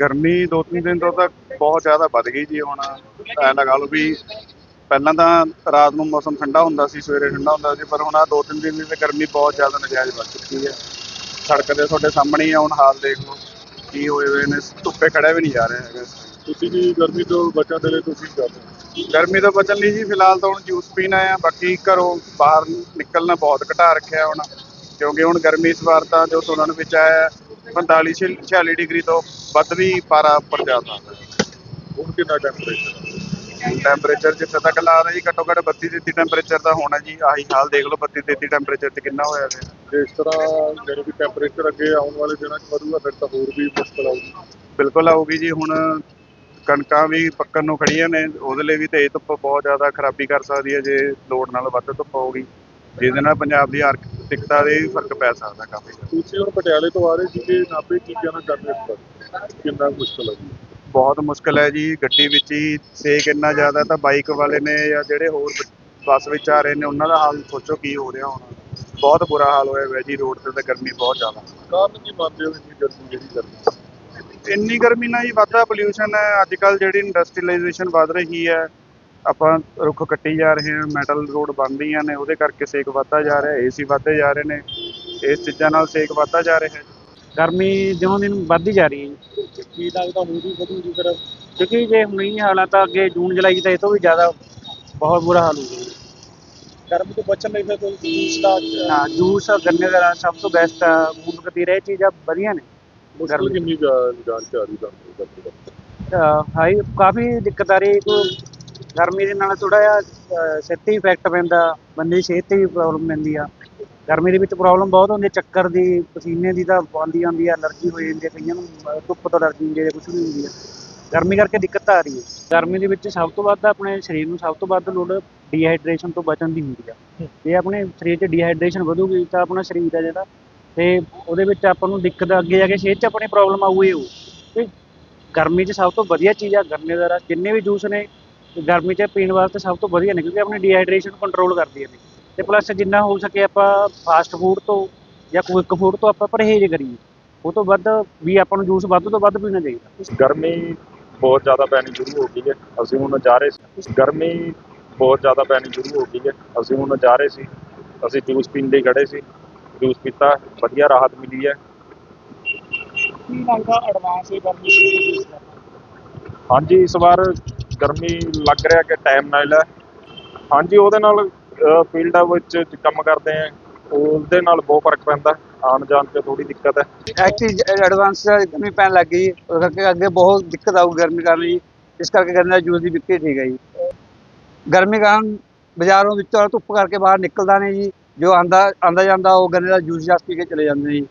ਗਰਮੀ ਦੋ ਤਿੰਨ ਦਿਨ ਤੋਂ ਤਾਂ ਬਹੁਤ ਜ਼ਿਆਦਾ ਵੱਧ ਗਈ ਜੀ ਹੁਣ। ਐ ਲਗਾ ਲਓ ਵੀ ਪਹਿਲਾਂ ਤਾਂ ਰਾਤ ਨੂੰ ਮੌਸਮ ਠੰਡਾ ਹੁੰਦਾ ਸੀ ਸਵੇਰੇ ਠੰਡਾ ਹੁੰਦਾ ਸੀ ਪਰ ਹੁਣ ਆ ਦੋ ਤਿੰਨ ਦਿਨ ਦੀ ਤਾਂ ਗਰਮੀ ਬਹੁਤ ਜ਼ਿਆਦਾ ਨਜਾਇਜ਼ ਵੱਧ ਚੁੱਕੀ ਹੈ। ਸੜਕ ਦੇ ਤੁਹਾਡੇ ਸਾਹਮਣੇ ਹੀ ਆ ਹੁਣ ਹਾਲ ਦੇਖ ਲਓ ਕੀ ਹੋਏ ਹੋਏ ਨੇ ਧੁੱਪੇ ਖੜਿਆ ਵੀ ਨਹੀਂ ਜਾ ਰਿਹਾ ਹੈਗਾ। ਤੁਸੀਂ ਵੀ ਗਰਮੀ ਤੋਂ ਬਚਣ ਦੇ ਲਈ ਤੁਸੀਂ ਕੀ ਕਰਦੇ ਹੋ? ਗਰਮੀ ਤੋਂ ਬਚਣ ਲਈ ਜੀ ਫਿਲਹਾਲ ਤਾਂ ਹੁਣ ਜੂਸ ਪੀਣਾ ਆ ਬਾਕੀ ਘਰੋਂ ਬਾਹਰ ਨਿਕਲਣਾ ਬਹੁਤ ਘਟਾ ਰੱਖਿਆ ਹੁਣ। ਕਿਉਂਕਿ ਹੁਣ ਗਰਮੀ ਇਸ ਵਾਰ ਤਾਂ ਜੋ ਸੁਣਨ ਵਿੱਚ ਆਇਆ 45 ਛੇ- 46 ਡਿਗਰੀ ਤੋਂ ਵੱਧ ਵੀ ਪਾਰਾ ਉੱਪਰ ਜਾ ਸਕਦਾ। ਹੁਣ ਕਿੰਨਾ ਟੈਂਪਰੇਚਰ ਟੈਂਪਰੇਚਰ ਜਿੱਥੇ ਤੱਕ ਲਾ ਰਿਹਾ ਜੀ ਘੱਟੋ ਘੱਟ 32 33 ਟੈਂਪਰੇਚਰ ਤਾਂ ਹੋਣਾ ਜੀ ਆਹੀ ਹਾਲ ਦੇਖ ਲਓ 32 33 ਟੈਂਪਰੇਚਰ ਤੇ ਕਿੰਨਾ ਹੋਇਆ ਜੇ। ਇਸ ਤਰ੍ਹਾਂ ਜਦੋਂ ਵੀ ਟੈਂਪਰੇਚਰ ਅੱਗੇ ਆਉਣ ਵਾਲੇ ਦਿਨਾਂ 'ਚ ਵਧੂਗਾ ਫਿਰ ਤਾਂ ਹੋਰ ਵੀ ਮੁਸ਼ਕਲ ਆਊਗੀ। ਬਿਲਕੁਲ ਆਊਗੀ ਜੀ ਹੁਣ ਕਣਕਾਂ ਵੀ ਪੱਕਣ ਨੂੰ ਖੜੀਆਂ ਨੇ ਉਹਦੇ ਲਈ ਵੀ ਤੇਜ਼ ਧੁੱਪ ਬਹੁਤ ਜ਼ਿਆਦਾ ਖਰਾਬੀ ਕਰ ਸਕਦੀ ਹੈ ਜੇ ਲੋੜ ਨਾਲ ਵੱਧ ਧੁੱਪ ਹੋਊਗੀ ਜਿਹਦੇ ਨਾਲ ਪੰਜਾਬ ਦੀ ਆਰਥਿਕਤਾ ਦੇ ਵੀ ਫ਼ਰਕ ਪੈ ਸਕਦਾ ਕਾਫੀ। ਤੁਸੀਂ ਹੁਣ ਪਟਿਆਲੇ ਤੋਂ ਆ ਰਹੇ ਸੀਗੇ ਨਾਪੇ ਕੀ ਕਹਿਣਾ ਇਸ ਪਰ ਕਿੰਨਾ ਮੁਸ਼ਕਲ ਹੈ ਜੀ? ਬਹੁਤ ਮੁਸ਼ਕਲ ਹੈ ਜੀ ਗੱਡੀ ਵਿੱਚ ਹੀ ਸੇਕ ਇੰਨਾ ਜ਼ਿਆਦਾ ਤਾਂ ਬਾਈਕ ਵਾਲੇ ਨੇ ਜਾਂ ਜਿਹੜੇ ਹੋਰ ਬੱਸ ਵਿੱਚ ਆ ਰਹੇ ਨੇ ਉਹਨਾਂ ਦਾ ਹਾਲ ਸੋਚੋ ਕੀ ਹੋ ਰਿਹਾ ਹੋਣਾ। ਬਹੁਤ ਬੁਰਾ ਹਾਲ ਹੋਇਆ ਹੋਇਆ ਜੀ ਰੋਡ ਤੇ ਤਾਂ ਗਰਮੀ ਬਹੁਤ ਜ਼ਿਆਦਾ। ਕਾਰਨ ਕੀ ਮੰਨਦੇ ਹੋ ਇੰਨੀ ਗਰਮੀ ਜਿਹੜੀ ਗਰਮੀ ਇੰਨੀ ਗਰਮੀ ਨਾਲ ਹੀ ਵੱਧਦਾ ਪੋਲਿਊਸ਼ਨ ਹੈ ਅੱਜ ਕੱਲ ਜਿਹੜੀ ਇੰਡਸਟਰੀਅਲਾਈਜੇਸ਼ਨ ਵੱਧ ਰਹੀ ਹੈ ਆਪਾਂ ਰੁੱਖ ਕੱਟੀ ਜਾ ਰਹੇ ਹਾਂ ਮੈਟਲ ਰੋਡ ਬਣ ਰਹੀਆਂ ਨੇ ਉਹਦੇ ਕਰਕੇ ਸੇਕ ਵੱਧਦਾ ਜਾ ਰਿਹਾ ਏਸੀ ਵੱਧਦੇ ਜਾ ਰਹੇ ਨੇ ਇਸ ਚੀਜ਼ਾਂ ਨਾਲ ਸੇਕ ਵੱਧਦਾ ਜਾ ਰਿਹਾ ਹੈ ਗਰਮੀ ਦਿਨੋਂ ਦਿਨ ਵੱਧਦੀ ਜਾ ਰਹੀ ਹੈ ਕੀ ਲੱਗਦਾ ਹੁਣ ਵੀ ਵਧੂਗੀ ਫਿਰ ਕਿਉਂਕਿ ਜੇ ਹੁਣ ਇਹ ਹਾਲਾਤ ਅੱਗੇ ਜੂਨ ਜੁਲਾਈ 'ਚ ਤਾਂ ਇਹ ਤੋਂ ਵੀ ਜ਼ਿਆਦਾ ਬਹੁਤ ਬੁਰਾ ਹਾਲ ਹੋਊਗਾ। ਗਰਮੀ ਤੋਂ ਬਚਣ ਲਈ ਫਿਰ ਕੋਈ ਜੂਸ ਦਾ ਹਾਂ ਜੂਸ ਗੰਨੇ ਦਾ ਸਭ ਤੋਂ ਬੈਸਟ ਆ ਗੂੰਦ ਕਤੀਰਾ ਇਹ ਚੀਜ਼ਾਂ ਵਧੀਆ ਨੇ ਮੁਸ਼ਕਲ ਗਰਮੀ। ਕਿੰਨੀ ਜਾਨ ਚ ਆ ਰਹੀ ਦਾ ਹਾਈ ਕਾਫੀ ਦਿੱਕਤ ਆ ਰਹੀ ਕੋਈ ਗਰਮੀ ਦੇ ਨਾਲ ਥੋੜਾ ਜਿਹਾ, ਅਹ ਸਿਰ ਤੇ ਇਫੈਕਟ ਪੈਂਦਾ, ਬੰਦੇ ਦੀ ਸਿਹਤ ਤੇ ਵੀ ਪ੍ਰੋਬਲਮ ਪੈਂਦੀ ਆ। ਗਰਮੀ ਦੇ ਵਿੱਚ ਪ੍ਰੋਬਲਮ ਬਹੁਤ ਹੁੰਦੀ, ਚੱਕਰ ਦੀ, ਪਸੀਨੇ ਦੀ ਤਾਂ ਆਉਂਦੀ ਆਉਂਦੀ ਆ, ਅਲਰਜੀ ਹੋ ਜਾਂਦੀ ਹੈ ਕਈਆਂ ਨੂੰ ਧੁੱਪ ਤੋਂ ਅਲਰਜੀ ਹੁੰਦੀ ਹੈ ਕੁਝ ਵੀ ਹੁੰਦੀ ਆ। ਗਰਮੀ ਕਰਕੇ ਦਿੱਕਤ ਆ ਰਹੀ ਹੈ ਗਰਮੀ ਦੇ ਵਿੱਚ ਸਭ ਤੋਂ ਵੱਧ ਆਪਣੇ ਸਰੀਰ ਨੂੰ ਸਭ ਤੋਂ ਵੱਧ ਲੋੜ ਡੀਹਾਈਡਰੇਸ਼ਨ ਤੋਂ ਬਚਣ ਦੀ ਹੁੰਦੀ ਆ। ਜੇ ਆਪਣੇ ਸਰੀਰ 'ਚ ਡੀਹਾਈਡਰੇਸ਼ਨ ਵਧੂਗੀ ਤਾਂ ਆਪਣਾ ਸਰੀਰ ਆ ਜਿਹੜਾ, ਤੇ ਉਹਦੇ ਵਿੱਚ ਆਪਾਂ ਨੂੰ ਦਿੱਕਤ ਅੱਗੇ ਜਾ ਕੇ ਸਿਹਤ 'ਚ ਆਪਣੀ ਪ੍ਰੋਬਲਮ ਆਊਗੀ ਉਹ। ਤੇ ਗਰਮੀ 'ਚ ਸਭ ਤੋਂ ਵਧੀਆ ਚੀਜ਼ ਆ ਗਰਮੀ ਦਾ ਰਸ, ਜਿੰਨੇ ਵੀ ਜੂਸ ਨੇ ਗਰਮੀ 'ਚ ਪੀਣ ਵਾਸਤੇ ਸਭ ਤੋਂ ਵਧੀਆ ਨੇ ਕਿਉਂਕਿ ਆਪਣੀ ਡੀਹਾਈਡਰੇਸ਼ਨ ਕੰਟਰੋਲ ਕਰਦੀਆਂ ਨੇ ਤੇ ਪਲੱਸ ਜਿੰਨਾ ਹੋ ਸਕੇ ਆਪਾਂ ਫਾਸਟ ਫੂਡ ਤੋਂ ਜਾਂ ਕੁਇਕ ਫੂਡ ਤੋਂ ਆਪਾਂ ਪਰਹੇਜ਼ ਕਰੀਏ। ਉਹ ਤੋਂ ਵੱਧ ਵੀ ਆਪਾਂ ਨੂੰ ਜੂਸ ਵੱਧ ਤੋਂ ਵੱਧ ਪੀਣਾ ਚਾਹੀਦਾ। ਗਰਮੀ ਬਹੁਤ ਜ਼ਿਆਦਾ ਪੈਣੀ ਸ਼ੁਰੂ ਹੋ ਗਈ ਹੈ ਅਸੀਂ ਹੁਣ ਜਾ ਰਹੇ ਸੀ। ਗਰਮੀ ਬਹੁਤ ਜ਼ਿਆਦਾ ਪੈਣੀ ਸ਼ੁਰੂ ਹੋ ਗਈ ਹੈ ਅਸੀਂ ਹੁਣ ਜਾ ਰਹੇ ਸੀ। ਅਸੀਂ ਜੂਸ ਪੀਣ ਲਈ ਖੜੇ ਸੀ। ਜੂਸ ਪੀਤਾ ਵਧੀਆ ਰਾਹਤ ਮਿਲੀ ਹੈ। ਕੀ ਲੱਗਦਾ ਐਡਵਾਂਸ ਇਹ ਗਰਮੀ ਸ਼ੁਰੂ ਹਾਂਜੀ ਇਸ ਵਾਰ ਗਰਮੀ ਲੱਗ ਰਿਹਾ ਕਿ ਟਾਈਮ ਨਾਲ ਹੈ। ਹਾਂਜੀ, ਉਹਦੇ ਨਾਲ ਫੀਲਡਾਂ ਵਿੱਚ ਕੰਮ ਕਰਦੇ ਆ, ਉਹਦੇ ਨਾਲ ਬਹੁਤ ਫ਼ਰਕ ਪੈਂਦਾ। ਆਉਣ ਜਾਣ 'ਚ ਥੋੜੀ ਦਿੱਕਤ ਹੈ। ਐਕਚੁਅਲੀ ਐਡਵਾਂਸ ਗਰਮੀ ਪੈਣ ਲੱਗ ਗਈ। ਉਹ ਕਰਕੇ ਅੱਗੇ ਬਹੁਤ ਦਿੱਕਤ ਆਊ ਗਰਮੀ ਕਾਰਨ ਜੀ। ਇਸ ਕਰਕੇ ਗੰਨੇ ਦਾ ਜੂਸ ਦੀ ਵਿਕਰੀ ਠੀਕ ਹੈ ਜੀ। ਗਰਮੀ ਕਾਰਨ ਬਾਜ਼ਾਰੋਂ ਵਿੱਚੋਂ ਧੁੱਪ ਕਰਕੇ ਬਾਹਰ ਨਿਕਲਦਾ ਨਹੀਂ ਜੀ। ਜੋ ਆਂਦਾ ਆਂਦਾ ਜਾਂਦਾ, ਉਹ ਗੰਨੇ ਦਾ ਜੂਸ ਜਸ ਪੀ ਕੇ ਚਲੇ ਜਾਂਦੇ ਨੇ ਜੀ।